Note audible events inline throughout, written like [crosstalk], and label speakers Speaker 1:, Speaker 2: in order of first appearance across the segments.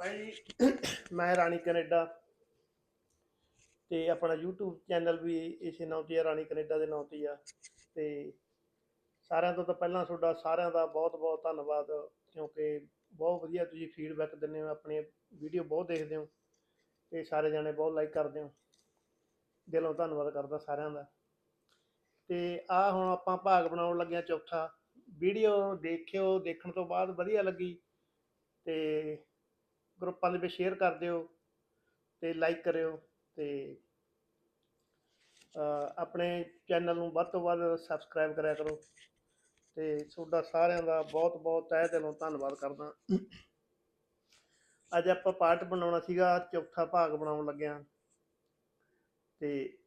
Speaker 1: ਬਾਈ ਮੈਂ ਰਾਣੀ ਕੈਨੇਡਾ ਤੇ ਆਪਣਾ YouTube ਚੈਨਲ ਵੀ ਇਸੇ ਨਾਂ ਤੇ ਆ, ਰਾਣੀ ਕੈਨੇਡਾ ਦੇ ਨਾਂ ਤੇ ਹੀ ਆ। ਤੇ ਸਾਰਿਆਂ ਤੋਂ ਤਾਂ ਪਹਿਲਾਂ ਤੁਹਾਡਾ ਸਾਰਿਆਂ ਦਾ ਬਹੁਤ ਬਹੁਤ ਧੰਨਵਾਦ, ਕਿਉਂਕਿ ਬਹੁਤ ਵਧੀਆ ਤੁਸੀਂ ਫੀਡਬੈਕ ਦਿੰਦੇ ਹੋ, ਆਪਣੀ ਵੀਡੀਓ ਬਹੁਤ ਦੇਖਦੇ ਹੋ ਤੇ ਸਾਰੇ ਜਾਣੇ ਬਹੁਤ ਲਾਈਕ ਕਰਦੇ ਹੋ। ਦਿਲੋਂ ਧੰਨਵਾਦ ਕਰਦਾ ਸਾਰਿਆਂ ਦਾ। ਤੇ ਆ ਹੁਣ ਆਪਾਂ ਭਾਗ ਬਣਾਉਣ ਲੱਗੇ ਚੌਥਾ। ਵੀਡੀਓ ਦੇਖਿਓ, ਦੇਖਣ ਤੋਂ ਬਾਅਦ ਵਧੀਆ ਲੱਗੀ ਤੇ ਗਰੁੱਪਾਂ ਦੇ ਵਿੱਚ ਸ਼ੇਅਰ ਕਰ ਦਿਓ ਤੇ ਲਾਈਕ ਕਰਿਓ ਤੇ ਆਪਣੇ ਚੈਨਲ ਨੂੰ ਵੱਧ ਤੋਂ ਵੱਧ ਸਬਸਕ੍ਰਾਈਬ ਕਰਿਆ ਕਰੋ ਤੇ ਤੁਹਾਡਾ ਸਾਰਿਆਂ ਦਾ ਬਹੁਤ ਬਹੁਤ ਤਹਿ ਦਿਲੋਂ ਧੰਨਵਾਦ ਕਰਦਾ। ਅੱਜ ਆਪਾਂ ਪਾਰਟ ਬਣਾਉਣਾ ਸੀਗਾ, ਚੌਥਾ ਭਾਗ ਬਣਾਉਣ ਲੱਗਿਆ ਤੇ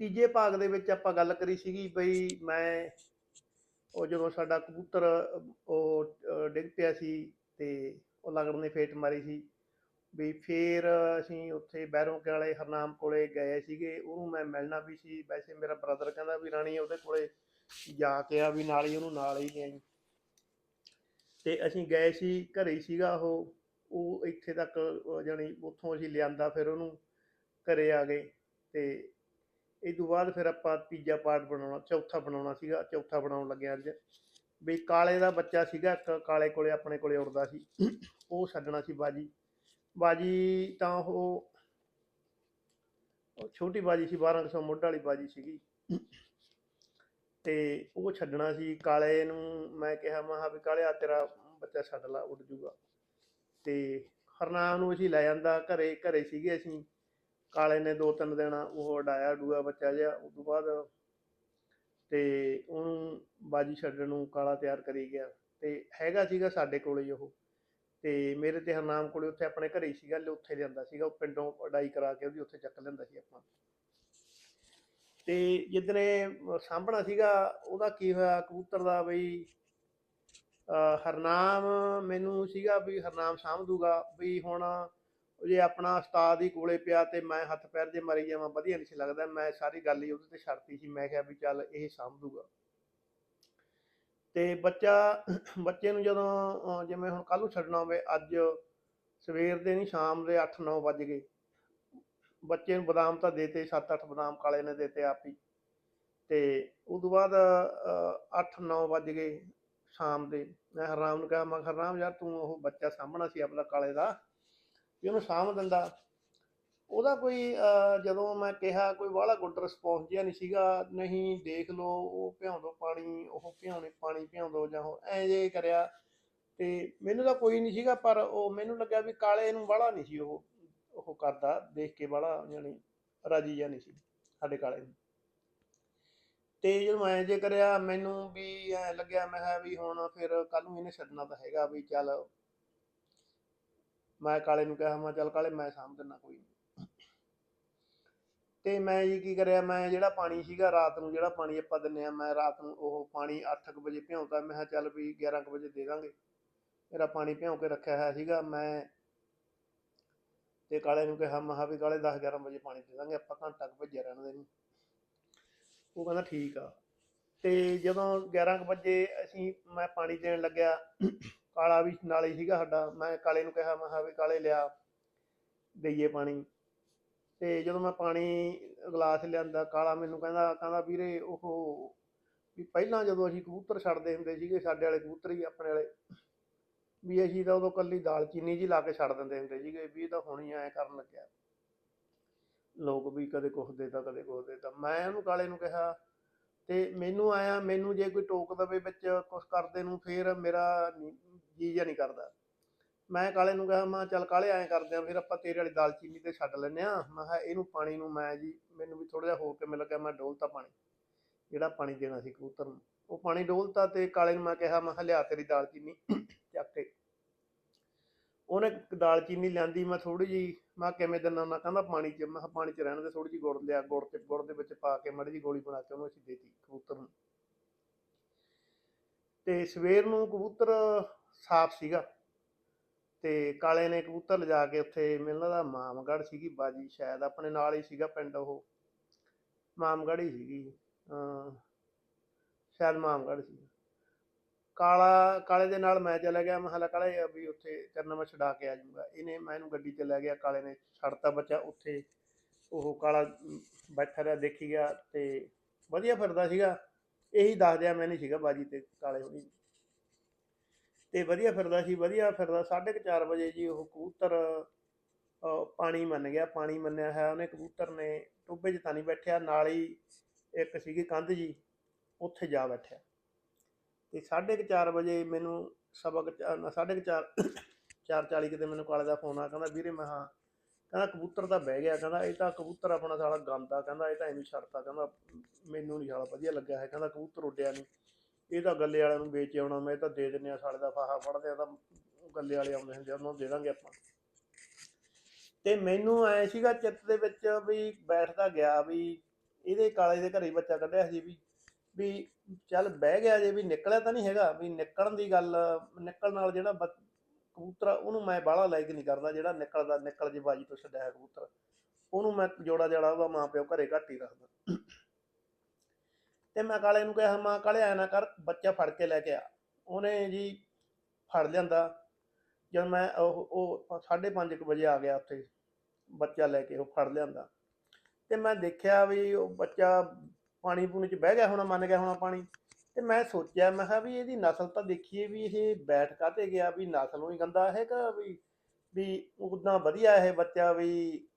Speaker 1: ਤੀਜੇ ਭਾਗ ਦੇ ਵਿੱਚ ਆਪਾਂ ਗੱਲ ਕਰੀ ਸੀਗੀ ਬਈ ਮੈਂ ਉਹ ਜਦੋਂ ਸਾਡਾ ਕਬੂਤਰ, ਉਹ ਡਿੱਗ ਪਿਆ ਸੀ ਤੇ ਉਹ ਲਗੜ ਨੇ ਫੇਟ ਮਾਰੀ ਸੀ। ਵੀ ਫੇਰ ਅਸੀਂ ਉੱਥੇ ਬੈਰੋਂ ਕੇ ਵਾਲੇ ਹਰਨਾਮ ਕੋਲੇ ਗਏ ਸੀਗੇ ਉਹਨੂੰ ਮੈਂ ਮਿਲਣਾ ਵੀ ਸੀ। ਵੈਸੇ ਮੇਰਾ ਬ੍ਰਦਰ ਕਹਿੰਦਾ ਵੀ ਰਾਣੀ ਉਹਦੇ ਕੋਲੇ ਜਾ ਕੇ ਆ ਵੀ ਨਾਲ ਹੀ ਉਹਨੂੰ ਨਾਲ ਹੀ ਲਿਆਈ। ਤੇ ਅਸੀਂ ਗਏ ਸੀ ਘਰੇ ਹੀ ਸੀਗਾ ਉਹ। ਉਹ ਇੱਥੇ ਤੱਕ ਅਹ, ਜਾਣੀ ਉੱਥੋਂ ਅਸੀਂ ਲਿਆਂਦਾ ਫਿਰ ਉਹਨੂੰ ਘਰੇ ਆ ਗਏ। ਤੇ ਇਹ ਤੋਂ ਬਾਅਦ ਫਿਰ ਆਪਾਂ ਤੀਜਾ ਪਾਰਟ ਬਣਾਉਣਾ ਚੌਥਾ ਬਣਾਉਣਾ ਸੀਗਾ ਚੌਥਾ ਬਣਾਉਣ ਲੱਗੇ ਅੱਜ। ਵੀ ਕਾਲੇ ਦਾ ਬੱਚਾ ਸੀਗਾ ਇੱਕ ਕਾਲੇ ਕੋਲੇ ਆਪਣੇ ਕੋਲੇ ਉੜਦਾ ਸੀ। ਉਹ ਛੱਡਣਾ ਸੀ ਬਾਜੀ। ਬਾਜੀ ਤਾਂ ਉਹ ਛੋਟੀ ਬਾਜੀ ਸੀ 1200 ਮੁੱਢ ਵਾਲੀ ਬਾਜੀ ਸੀਗੀ। ਤੇ ਉਹ ਛੱਡਣਾ ਸੀ। ਕਾਲੇ ਨੂੰ ਮੈਂ ਕਿਹਾ, ਮੈਂ ਵੀ ਕਾਲੇ, ਆ ਤੇਰਾ ਬੱਚਾ ਛੱਡ ਲਾ, ਉੱਡ ਜੂਗਾ। ਤੇ ਹਰਨਾਮ ਨੂੰ ਅਸੀਂ ਲੈ ਜਾਂਦਾ, ਘਰੇ ਘਰੇ ਸੀਗੇ ਅਸੀਂ। ਕਾਲੇ ਨੇ ਦੋ ਤਿੰਨ ਦਿਨ ਉਹ ਉਡਾਇਆ ਡੂਆ ਬੱਚਾ ਜਿਹਾ ਉਸ ਤੋਂ ਬਾਅਦ ਤੇ ਉਹਨੂੰ ਬਾਜੀ ਛੱਡਣ ਨੂੰ ਕਾਲਾ ਤਿਆਰ ਕਰੀ ਗਿਆ। ਤੇ ਹੈਗਾ ਸੀਗਾ ਸਾਡੇ ਕੋਲੇ ਹੀ ਉਹ। ਤੇ ਮੇਰੇ ਤੇ ਹਰਨਾਮ ਕੋਲੇ ਉੱਥੇ ਆਪਣੇ ਘਰੇ ਸੀਗਾ ਉੱਥੇ ਲਿਆਂਦਾ ਸੀਗਾ, ਉਹ ਪਿੰਡੋਂ ਅਡਾਈ ਕਰਾ ਕੇ ਉਹਦੀ ਉੱਥੇ ਚੱਕ ਲੈਂਦਾ ਸੀ ਆਪਾਂ। ਤੇ ਜਿੱਦਣੇ ਸਾਂਭਣਾ ਸੀਗਾ, ਉਹਦਾ ਕੀ ਹੋਇਆ, ਕਬੂਤਰ ਦਾ ਬਈ, ਅਹ, ਹਰਨਾਮ ਮੈਨੂੰ ਸੀਗਾ ਵੀ ਹਰਨਾਮ ਸਾਂਭ ਦੂਗਾ ਵੀ ਹੁਣ ਜੇ ਆਪਣਾ ਉਸਤਾਦ ਹੀ ਕੋਲੇ ਪਿਆ ਤੇ ਮੈਂ ਹੱਥ ਪੈਰ ਜੇ ਮਾਰੀ ਜਾਵਾਂ, ਵਧੀਆ ਨਹੀਂ ਸੀ ਲੱਗਦਾ, ਮੈਂ ਸਾਰੀ ਗੱਲ ਹੀ ਉਹਦੇ ਤੇ ਛੱਡਤੀ ਸੀ, ਮੈਂ ਕਿਹਾ ਵੀ ਚੱਲ ਇਹ ਸਾਂਭ ਦੂਗਾ। ਤੇ ਬੱਚਾ ਬੱਚੇ ਨੂੰ ਜਦੋਂ ਜਿਵੇਂ ਹੁਣ ਕੱਲ ਨੂੰ ਛੱਡਣਾ ਹੋਵੇ ਅੱਜ ਸਵੇਰ ਦੇ ਨਹੀਂ ਸ਼ਾਮ ਦੇ 8-9 ਵੱਜ ਗਏ। ਬੱਚੇ ਨੂੰ ਬਦਾਮ ਤਾਂ ਦੇਤੇ 7-8 ਬਦਾਮ ਕਾਲੇ ਨੇ ਦੇਤੇ ਆਪ ਹੀ। ਤੇ ਉਸ ਤੋਂ ਬਾਅਦ 8-9 ਵੱਜ ਗਏ ਸ਼ਾਮ ਦੇ। ਮੈਂ ਹਰਨਾਮ ਨੂੰ ਕਿਹਾ ਮੈਂ ਕਿਹਾ, ਯਾਰ ਤੂੰ ਉਹ ਬੱਚਾ ਸਾਂਭਣਾ ਸੀ ਆਪਣਾ ਕਾਲੇ ਦਾ ਵੀ ਉਹਨੂੰ ਸਾਂਭ ਦਿੰਦਾ। ਉਹਦਾ ਕੋਈ ਅਹ, ਜਦੋਂ ਮੈਂ ਕਿਹਾ ਕੋਈ ਵਾਲਾ ਗੁੱਡ ਰਿਸਪੌਂਸ ਜਿਹਾ ਨਹੀਂ ਸੀਗਾ ਨਹੀਂ ਦੇਖ ਲਓ ਉਹ ਭਿਉਂ ਦੋ ਪਾਣੀ ਉਹ ਭਿਉਣੇ ਪਾਣੀ ਭਿਉਂ ਦੋ ਜਾਂ ਹੋਰ ਜੇ ਕਰਿਆ ਤੇ ਮੈਨੂੰ ਤਾਂ ਕੋਈ ਨਹੀਂ ਸੀਗਾ ਪਰ ਉਹ ਮੈਨੂੰ ਲੱਗਿਆ ਵੀ ਕਾਲੇ ਨੂੰ ਵਾਹਲਾ ਨਹੀਂ ਸੀ ਉਹ ਉਹ ਕਰਦਾ ਦੇਖ ਕੇ ਵਾਲਾ ਯਾਨੀ ਰਾਜੀ ਜਿਹਾ ਨਹੀਂ ਸੀ ਸਾਡੇ ਕਾਲੇ ਨੂੰ ਤੇ ਜਦੋਂ ਮੈਂ ਜੇ ਕਰਿਆ ਮੈਨੂੰ ਵੀ ਐ ਲੱਗਿਆ ਮੈਂ ਕਿਹਾ ਵੀ ਹੁਣ ਫਿਰ ਕੱਲ ਨੂੰ ਇਹਨੇ ਛੱਡਣਾ ਤਾਂ ਹੈਗਾ ਵੀ ਚੱਲ ਮੈਂ ਕਾਲੇ ਨੂੰ ਕਿਹਾ ਮੈਂ ਚੱਲ ਕਾਲੇ ਮੈਂ ਸਾਂਭ ਦਿੰਦਾ ਕੋਈ ਨੀ। ਤੇ ਮੈਂ ਜੀ ਕੀ ਕਰਿਆ, ਮੈਂ ਜਿਹੜਾ ਪਾਣੀ ਸੀਗਾ ਰਾਤ ਨੂੰ, ਜਿਹੜਾ ਪਾਣੀ ਆਪਾਂ ਦਿੰਨੇ ਆ, ਮੈਂ ਰਾਤ ਨੂੰ ਉਹ ਪਾਣੀ 8:00 ਵਜੇ ਭਿਉਂਤਾ, ਮੈਂ ਕਿਹਾ ਚੱਲ ਵੀ 11:00 ਵਜੇ ਦੇ ਦਾਂਗੇ। ਮੇਰਾ ਪਾਣੀ ਭਿਉਂ ਕੇ ਰੱਖਿਆ ਹੋਇਆ ਸੀਗਾ, ਮੈਂ ਤੇ ਕਾਲੇ ਨੂੰ ਕਿਹਾ, ਮੈਂ ਵੀ ਕਾਲੇ 10 11 ਵਜੇ ਪਾਣੀ ਦੇ ਦਾਂਗੇ, ਆਪਾਂ ਘੰਟਾ ਕੁ ਭੇਜਿਆ ਰਹਿਣ ਦੇ ਨੂੰ। ਉਹ ਕਹਿੰਦਾ ਠੀਕ ਆ। ਤੇ ਜਦੋਂ 11 ਕੁ ਵਜੇ ਅਸੀਂ, ਮੈਂ ਪਾਣੀ ਦੇਣ ਲੱਗਿਆ, ਕਾਲਾ ਵੀ ਨਾਲੇ ਸੀਗਾ ਸਾਡਾ, ਮੈਂ ਕਾਲੇ ਨੂੰ ਕਿਹਾ, ਮੈਂ ਕਿਹਾ ਵੀ ਕਾਲੇ ਲਿਆ, ਦਈਏ ਪਾਣੀ। ਤੇ ਜਦੋਂ ਮੈਂ ਪਾਣੀ ਗਲਾਸ ਲਿਆਂਦਾ, ਕਾਲਾ ਮੈਨੂੰ ਕਹਿੰਦਾ ਕਹਿੰਦਾ ਵੀਰੇ ਉਹ ਵੀ ਪਹਿਲਾਂ ਜਦੋਂ ਅਸੀਂ ਕਬੂਤਰ ਛੱਡਦੇ ਹੁੰਦੇ ਸੀਗੇ, ਸਾਡੇ ਵਾਲੇ ਕਬੂਤਰ ਹੀ ਆਪਣੇ ਵਾਲੇ, ਵੀ ਅਸੀਂ ਤਾਂ ਉਦੋਂ ਕੱਲੀ ਦਾਲਚੀਨੀ ਜੀ ਲਾ ਕੇ ਛੱਡ ਦਿੰਦੇ ਹੁੰਦੇ ਸੀਗੇ, ਵੀ ਇਹ ਤਾਂ ਹੁਣ ਹੀ ਐਂ ਕਰਨ ਲੱਗਿਆ। ਲੋਕ ਵੀ ਕਦੇ ਕੁਛ ਦੇਤਾ, ਕਦੇ ਕੁਛ ਦੇਤਾ। ਮੈਂ ਉਹਨੂੰ ਕਾਲੇ ਨੂੰ ਕਿਹਾ, ਤੇ ਮੈਨੂੰ ਆਇਆ, ਮੈਨੂੰ ਜੇ ਕੋਈ ਟੋਕ ਦਵੇ ਵਿੱਚ ਕੁਛ ਕਰਦੇ ਨੂੰ, ਫੇਰ ਮੇਰਾ ਜੀ ਜਿਹਾ ਨਹੀਂ ਕਰਦਾ। ਮੈਂ ਕਾਲੇ ਨੂੰ ਕਿਹਾ, ਮੈਂ ਕਿਹਾ ਚੱਲ ਕਾਲੇ ਐਂ ਕਰਦੇ ਆ, ਫਿਰ ਆਪਾਂ ਤੇਰੇ ਵਾਲੀ ਦਾਲਚੀਨੀ ਤੇ ਛੱਡ ਲੈਨੇ ਆ। ਮੈਂ ਕਿਹਾ ਇਹਨੂੰ ਪਾਣੀ ਨੂੰ ਮੈਂ ਜੀ, ਮੈਨੂੰ ਵੀ ਥੋੜਾ ਜਿਹਾ ਹੋਰ ਕਿਵੇਂ ਲੱਗਿਆ, ਮੈਂ ਡੋਲਤਾ ਪਾਣੀ, ਜਿਹੜਾ ਪਾਣੀ ਦੇਣਾ ਸੀ ਕਬੂਤਰ ਨੂੰ। ਉਹ ਪਾਣੀ ਡੋਲਤਾ ਤੇ ਕਾਲੇ ਨੂੰ ਮੈਂ ਕਿਹਾ ਮੈਂ ਕਿਹਾ ਲਿਆ ਤੇਰੀ ਦਾਲਚੀਨੀ [coughs] ਚੱਕ ਕੇ। ਉਹਨੇ ਦਾਲਚੀਨੀ ਲਿਆਂਦੀ, ਮੈਂ ਥੋੜੀ ਜੀ ਮੈਂ ਕਿਹਾ ਕਿਵੇਂ ਦਿਨਾਂ ਨਾ ਕਹਿੰਦਾ ਪਾਣੀ 'ਚ, ਮੈਂ ਕਿਹਾ ਪਾਣੀ 'ਚ ਰਹਿਣ ਦੇ ਥੋੜੀ ਜੀ ਗੁੜ ਲਿਆ, ਗੁੜ ਤੇ ਗੁੜ ਦੇ ਵਿੱਚ ਪਾ ਕੇ ਮਾੜੀ ਜੀ ਗੋਲੀ ਬਣਾ ਕੇ ਉਹਨੂੰ ਅਸੀਂ ਦੇਤੀ ਕਬੂਤਰ ਨੂੰ। ਤੇ ਸਵੇਰ ਨੂੰ ਕਬੂਤਰ ਸਾਫ਼ ਸੀਗਾ। ਤੇ ਕਾਲੇ ਨੇ ਕਬੂਤਰ ਲਿਜਾ ਕੇ ਉੱਥੇ ਮੈਨੂੰ ਲੱਗਦਾ ਮਾਮਗੜ੍ਹ ਸੀਗੀ ਬਾਜੀ, ਸ਼ਾਇਦ ਆਪਣੇ ਨਾਲ ਹੀ ਸੀਗਾ ਪਿੰਡ ਉਹ। ਮਾਮਗੜ੍ਹ ਹੀ ਸੀਗੀ ਸ਼ਾਇਦ ਮਾਮਗੜ੍ਹ ਸੀ। ਕਾਲਾ, ਕਾਲੇ ਦੇ ਨਾਲ ਮੈਂ ਚਲਾ ਗਿਆ, ਮੈਂ ਹਲਾ ਕਾਲੇ ਵੀ ਉੱਥੇ ਤੇਰੇ ਮੈਂ ਛਡਾ ਕੇ ਆ ਜਾਊਂਗਾ। ਇਹਨੇ ਮੈਂ ਇਹਨੂੰ ਗੱਡੀ 'ਚ ਲੈ ਗਿਆ, ਕਾਲੇ ਨੇ ਛੱਡਤਾ ਬੱਚਾ ਉੱਥੇ। ਉਹ ਕਾਲਾ ਬੈਠਾ ਰਿਹਾ, ਦੇਖੀ ਗਿਆ ਤੇ ਵਧੀਆ ਫਿਰਦਾ ਸੀਗਾ। ਇਹੀ ਦੱਸਦਿਆ ਮੈਂ ਨਹੀਂ ਸੀਗਾ ਬਾਜੀ ਤੇ ਕਾਲੇ ਹੋਣੀ। ਤੇ ਵਧੀਆ ਫਿਰਦਾ ਸੀ, ਵਧੀਆ ਫਿਰਦਾ 4:30 ਵਜੇ ਜੀ ਉਹ ਕਬੂਤਰ ਪਾਣੀ ਮੰਨ ਗਿਆ, ਪਾਣੀ ਮੰਨਿਆ ਹੈ ਉਹਨੇ, ਕਬੂਤਰ ਨੇ ਟੋਭੇ 'ਚ ਤਾਂ ਨਹੀਂ ਬੈਠਿਆ, ਨਾਲ ਹੀ ਇੱਕ ਸੀਗੀ ਕੰਧ ਜੀ, ਉੱਥੇ ਜਾ ਬੈਠਿਆ। ਤੇ 4:30 ਵਜੇ ਮੈਨੂੰ ਸਬਕ 4:30 4:40 ਕਿਤੇ ਮੈਨੂੰ ਕਾਲੇ ਦਾ ਫੋਨ ਆ ਕਹਿੰਦਾ ਵੀਰੇ ਮੈਂ ਹਾਂ, ਕਹਿੰਦਾ ਕਬੂਤਰ ਤਾਂ ਬਹਿ ਗਿਆ, ਕਹਿੰਦਾ ਇਹ ਤਾਂ ਕਬੂਤਰ ਆਪਣਾ ਸਾਲਾ ਗੰਦਾ ਕਹਿੰਦਾ ਇਹ ਤਾਂ ਐਵੇਂ ਛੱਡਤਾ, ਕਹਿੰਦਾ ਮੈਨੂੰ ਨਹੀਂ ਸਾਲਾ ਵਧੀਆ ਲੱਗਿਆ ਹੈ, ਕਹਿੰਦਾ ਕਬੂਤਰ ਉੱਡਿਆ ਨਹੀਂ ਇਹ ਤਾਂ ਗੱਲੇ ਵਾਲਿਆਂ ਨੂੰ ਵੇਚ ਆਉਣਾ ਮੈਂ ਇਹ ਤਾਂ ਦੇ ਦਿੰਨੇ ਆ ਸਾਲੇ ਦਾ ਫਾਹਾ ਫੜਦੇ ਆ ਤਾਂ ਗੱਲੇ ਵਾਲੇ ਆਉਂਦੇ ਹੁੰਦੇ ਆ, ਉਹਨਾਂ ਨੂੰ ਦੇ ਦਾਂਗੇ ਆਪਾਂ। ਤੇ ਮੈਨੂੰ ਐ ਸੀਗਾ ਚਿੱਤ ਦੇ ਵਿੱਚ ਵੀ ਬੈਠਦਾ ਗਿਆ ਵੀ ਇਹਦੇ ਕਾਲੇ ਦੇ ਘਰੇ ਬੱਚਾ ਕੱਢਿਆ ਸੀ ਵੀ ਵੀ ਚੱਲ ਬਹਿ ਗਿਆ ਜੇ ਵੀ ਨਿਕਲਿਆ ਤਾਂ ਨਹੀਂ ਹੈਗਾ ਵੀ ਨਿਕਲਣ ਦੀ ਗੱਲ ਨਿਕਲਣ ਨਾਲ ਜਿਹੜਾ ਬੱਚ- ਕਬੂਤਰ ਆ, ਉਹਨੂੰ ਮੈਂ ਬਾਹਲਾ ਲਾਈਕ ਨਹੀਂ ਕਰਦਾ ਜਿਹੜਾ ਨਿਕਲਦਾ ਨਿਕਲ ਜੇ ਬਾਜੀ ਤੋਂ ਛੱਡਿਆ ਕਬੂਤਰ। ਉਹਨੂੰ ਮੈਂ ਜੋੜਾ ਜੜਾ ਉਹਦਾ ਮਾਂ ਪਿਓ ਘਰੇ ਘੱਟ ਹੀ ਰੱਖਦਾ। ਤੇ ਮੈਂ ਕਾਲੇ ਨੂੰ ਕਿਹਾ, ਮਾਂ ਕਾਲੇ ਆਇਆ ਨਾ ਕਰ, ਬੱਚਾ ਫੜ ਕੇ ਲੈ ਕੇ ਆ। ਉਹਨੇ ਜੀ ਫੜ ਲਿਆਂਦਾ। ਜਦ ਮੈਂ ਉਹ ਉਹ 5:30 ਵਜੇ ਆ ਗਿਆ ਉੱਥੇ, ਬੱਚਾ ਲੈ ਕੇ, ਉਹ ਫੜ ਲਿਆਂਦਾ। ਤੇ ਮੈਂ ਦੇਖਿਆ ਵੀ ਉਹ ਬੱਚਾ ਪਾਣੀ ਪੂਣੀ ਚ ਬਹਿ ਗਿਆ ਹੋਣਾ, ਮੰਨ ਗਿਆ ਹੋਣਾ ਪਾਣੀ। ਤੇ ਮੈਂ ਸੋਚਿਆ, ਮੈਂ ਕਿਹਾ ਵੀ ਇਹਦੀ ਨਸਲ ਤਾਂ ਦੇਖੀਏ ਵੀ ਇਹ ਬੈਠ ਕਾਤੇ ਗਿਆ, ਵੀ ਨਸਲੋਂ ਹੀ ਗੰਦਾ ਹੈਗਾ ਵੀ ਵੀ ਉਦਾਂ ਵਧੀਆ ਇਹ ਬੱਚਾ ਵੀ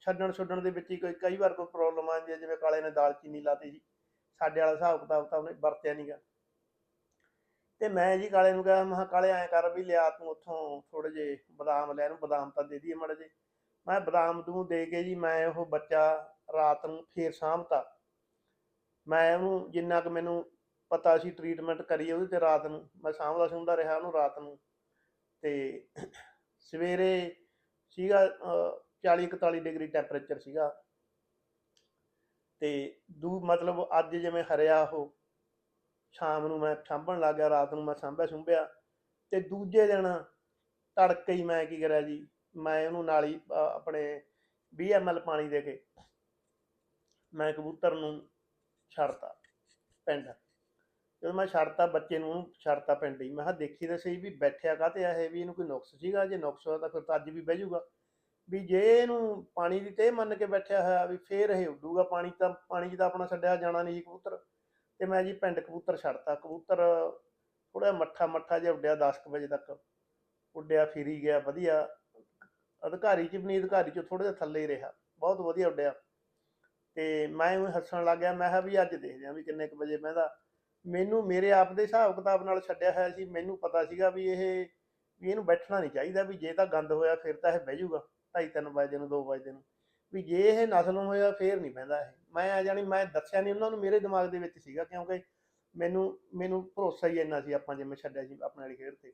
Speaker 1: ਛੱਡਣ ਛੱਡਣ ਦੇ ਵਿੱਚ ਹੀ ਕੋਈ, ਕਈ ਵਾਰ ਕੋਈ ਪ੍ਰੋਬਲਮ ਆ ਜਾਂਦੀ ਹੈ, ਜਿਵੇਂ ਕਾਲੇ ਨੇ ਦਾਲ ਚੀਨੀ ਲਾਤੀ ਸੀ। ਸਾਡੇ ਵਾਲਾ ਹਿਸਾਬ ਕਿਤਾਬ ਤਾਂ ਉਹਨੇ ਵਰਤਿਆ ਨਹੀਂਗਾ ਤੇ ਮੈਂ ਜੀ ਕਾਲੇ ਨੂੰ ਕਿਹਾ, ਮੈਂ ਕਿਹਾ, ਕਾਲੇ ਐਂ ਕਰ ਵੀ ਲਿਆ ਤੂੰ ਉੱਥੋਂ ਥੋੜੇ ਜੇ ਬਦਾਮ ਲੈ ਇਹਨੂੰ ਬਦਾਮ ਤਾਂ ਦੇ ਦਈਏ ਮਾੜੇ ਜੇ ਮੈਂ ਬਦਾਮ ਤੂੰ ਦੇ ਕੇ ਜੀ, ਮੈਂ ਉਹ ਬੱਚਾ ਰਾਤ ਨੂੰ ਫੇਰ ਸਾਂਭਤਾ। ਮੈਂ ਉਹਨੂੰ ਜਿੰਨਾ ਕੁ ਮੈਨੂੰ ਪਤਾ ਸੀ ਟ੍ਰੀਟਮੈਂਟ ਕਰੀ ਉਹਦੇ ਤੇ ਰਾਤ ਨੂੰ, ਮੈਂ ਸਾਂਭਦਾ ਸੁਣਦਾ ਰਿਹਾ ਉਹਨੂੰ ਰਾਤ ਨੂੰ। ਤੇ ਸਵੇਰੇ ਸੀਗਾ 40 41 ਡਿਗਰੀ ਟੈਂਪਰੇਚਰ ਸੀਗਾ। ਤੇ ਦੂ ਮਤਲਬ ਅੱਜ ਜਿਵੇਂ ਹਰਿਆ ਉਹ ਸ਼ਾਮ ਨੂੰ ਮੈਂ ਸਾਂਭਣ ਲੱਗ ਗਿਆ ਰਾਤ ਨੂੰ ਮੈਂ ਸਾਂਭਿਆ ਸੁੰਭਿਆ ਤੇ ਦੂਜੇ ਦਿਨ ਤੜਕੇ ਹੀ ਮੈਂ ਕੀ ਕਰਿਆ ਜੀ ਮੈਂ ਉਹਨੂੰ ਨਾਲ ਹੀ ਅ, ਆਪਣੇ 20 ml ਪਾਣੀ ਦੇ ਕੇ ਮੈਂ ਕਬੂਤਰ ਨੂੰ ਛੱਡਤਾ ਪਿੰਡ। ਜਦੋਂ ਮੈਂ ਛੱਡਤਾ ਬੱਚੇ ਨੂੰ ਛੱਡਤਾ ਪਿੰਡ ਹੀ ਮੈਂ ਕਿਹਾ ਦੇਖੀ ਤਾਂ ਸਹੀ ਵੀ ਬੈਠਿਆ ਕਾਤੇ ਆ ਇਹ ਵੀ ਇਹਨੂੰ ਕੋਈ ਨੁਕਸ ਸੀਗਾ? ਜੇ ਨੁਕਸ ਹੋਇਆ ਤਾਂ ਫਿਰ ਤਾਂ ਅੱਜ ਵੀ ਬਹਿ ਜਾਊਗਾ। ਵੀ ਜੇ ਇਹਨੂੰ ਪਾਣੀ ਦੀ ਤੇ ਮੰਨ ਕੇ ਬੈਠਿਆ ਹੋਇਆ ਵੀ ਫੇਰ ਇਹ ਉੱਡੂਗਾ, ਪਾਣੀ ਤਾਂ, ਪਾਣੀ 'ਚ ਤਾਂ ਆਪਣਾ ਛੱਡਿਆ ਜਾਣਾ ਨਹੀਂ ਜੀ ਕਬੂਤਰ। ਤੇ ਮੈਂ ਜੀ ਪਿੰਡ ਕਬੂਤਰ ਛੱਡਤਾ। ਕਬੂਤਰ ਥੋੜਾ ਮੱਠਾ ਮੱਠਾ ਜਿਹਾ ਉੱਡਿਆ 10 ਕੁ ਵਜੇ ਤੱਕ। ਉੱਡਿਆ, ਫਿਰੀ ਗਿਆ, ਵਧੀਆ। ਅਧਿਕਾਰੀ ਚ ਵੀ ਨਹੀਂ, ਅਧਿਕਾਰੀ ਚ ਥੋੜਾ ਜਿਹਾ ਥੱਲੇ ਹੀ ਰਿਹਾ। ਬਹੁਤ ਵਧੀਆ ਉੱਡਿਆ। ਤੇ ਮੈਂ ਉਹ ਹੱਸਣ ਲੱਗ ਗਿਆ। ਮੈਂ ਕਿਹਾ ਵੀ ਅੱਜ ਦੇਖਦੇ ਆ ਵੀ ਕਿੰਨੇ ਕੁ ਵਜੇ ਬਹਿੰਦਾ। ਮੈਨੂੰ, ਮੇਰੇ ਆਪ ਦੇ ਹਿਸਾਬ ਕਿਤਾਬ ਨਾਲ ਛੱਡਿਆ ਹੋਇਆ ਸੀ। ਮੈਨੂੰ ਪਤਾ ਸੀਗਾ ਵੀ ਇਹ, ਵੀ ਇਹਨੂੰ ਬੈਠਣਾ ਨਹੀਂ ਚਾਹੀਦਾ। ਵੀ ਜੇ ਤਾਂ ਗੰਦ ਹੋਇਆ, ਫਿਰ ਤਾਂ ਇਹ ਬਹਿ ਜਾਊਗਾ। ਢਾਈ ਤਿੰਨ ਵਜੇ ਨੂੰ 2 ਵਜੇ ਨੂੰ, ਵੀ ਜੇ ਇਹ ਨਸਲੋਂ ਹੋਇਆ ਫੇਰ ਨਹੀਂ ਪੈਂਦਾ ਇਹ। ਮੈਂ ਆ ਜਾਣੀ ਮੈਂ ਦੱਸਿਆ ਨਹੀਂ, ਉਹਨਾਂ ਨੂੰ ਮੇਰੇ ਦਿਮਾਗ ਦੇ ਵਿੱਚ ਸੀਗਾ ਕਿਉਂਕਿ ਮੈਨੂੰ ਮੈਨੂੰ ਭਰੋਸਾ ਹੀ ਇੰਨਾ ਸੀ ਆਪਾਂ ਜਿਵੇਂ ਛੱਡਿਆ ਸੀ ਆਪਣੇ ਵਾਲੀ ਖੇਡ ਤੇ।